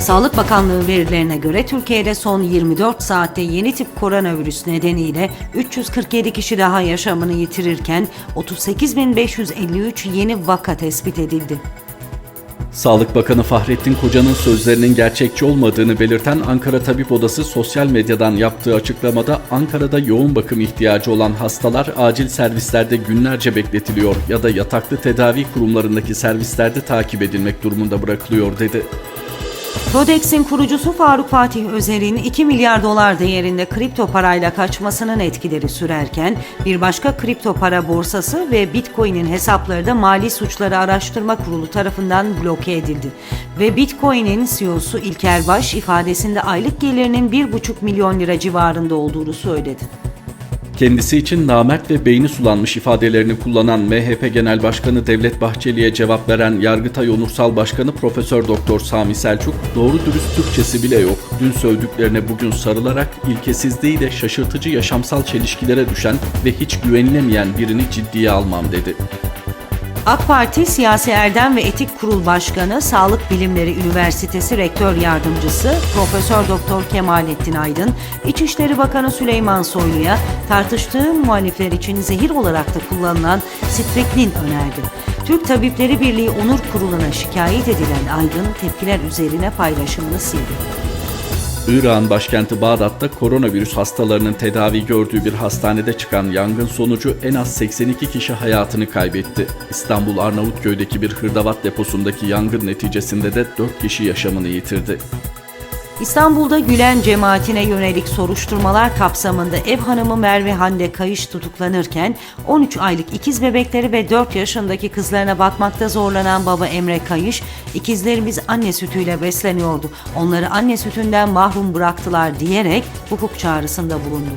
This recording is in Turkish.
Sağlık Bakanlığı verilerine göre Türkiye'de son 24 saatte yeni tip koronavirüs nedeniyle 347 kişi daha yaşamını yitirirken 38.553 yeni vaka tespit edildi. Sağlık Bakanı Fahrettin Koca'nın sözlerinin gerçekçi olmadığını belirten Ankara Tabip Odası sosyal medyadan yaptığı açıklamada Ankara'da yoğun bakım ihtiyacı olan hastalar acil servislerde günlerce bekletiliyor ya da yataklı tedavi kurumlarındaki servislerde takip edilmek durumunda bırakılıyor dedi. Prodex'in kurucusu Faruk Fatih Özer'in 2 milyar dolar değerinde kripto parayla kaçmasının etkileri sürerken bir başka kripto para borsası ve Bitcoin'in hesapları da Mali Suçları Araştırma Kurulu tarafından bloke edildi. Ve Bitcoin'in CEO'su İlker Baş ifadesinde aylık gelirinin 1,5 milyon lira civarında olduğunu söyledi. Kendisi için namert ve beyni sulanmış ifadelerini kullanan MHP Genel Başkanı Devlet Bahçeli'ye cevap veren Yargıtay Onursal Başkanı Profesör Doktor Sami Selçuk, doğru dürüst Türkçesi bile yok. Dün sövdüklerine bugün sarılarak ilkesizliği de şaşırtıcı yaşamsal çelişkilere düşen ve hiç güvenilemeyen birini ciddiye almam dedi. AK Parti Siyasi Erdem ve Etik Kurul Başkanı, Sağlık Bilimleri Üniversitesi Rektör Yardımcısı Profesör Doktor Kemalettin Aydın, İçişleri Bakanı Süleyman Soylu'ya tartıştığı muhalifler için zehir olarak da kullanılan Striklin önerdi. Türk Tabipleri Birliği Onur Kurulu'na şikayet edilen Aydın tepkiler üzerine paylaşımını sildi. İran başkenti Bağdat'ta koronavirüs hastalarının tedavi gördüğü bir hastanede çıkan yangın sonucu en az 82 kişi hayatını kaybetti. İstanbul Arnavutköy'deki bir hırdavat deposundaki yangın neticesinde de 4 kişi yaşamını yitirdi. İstanbul'da Gülen cemaatine yönelik soruşturmalar kapsamında ev hanımı Merve Hande Kayış tutuklanırken 13 aylık ikiz bebekleri ve 4 yaşındaki kızlarına bakmakta zorlanan baba Emre Kayış, ikizlerimiz anne sütüyle besleniyordu. Onları anne sütünden mahrum bıraktılar diyerek hukuk çağrısında bulundu.